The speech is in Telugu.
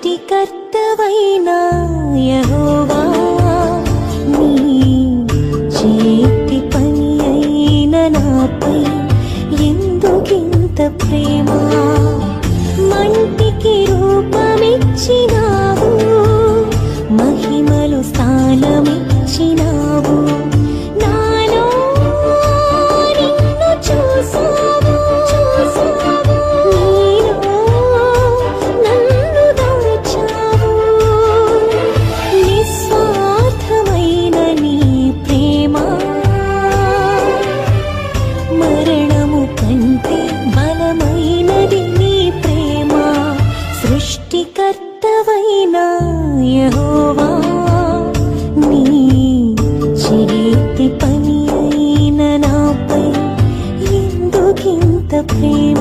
సృష్టికర్తవైన యెహోవా నీ చేతి పని అయిన నాపై ఎందుకింత ప్రేమ? ఎంతవైనా యహోవా నీ చేతి పని అయిన నాపై ఎందుకింత ప్రేమ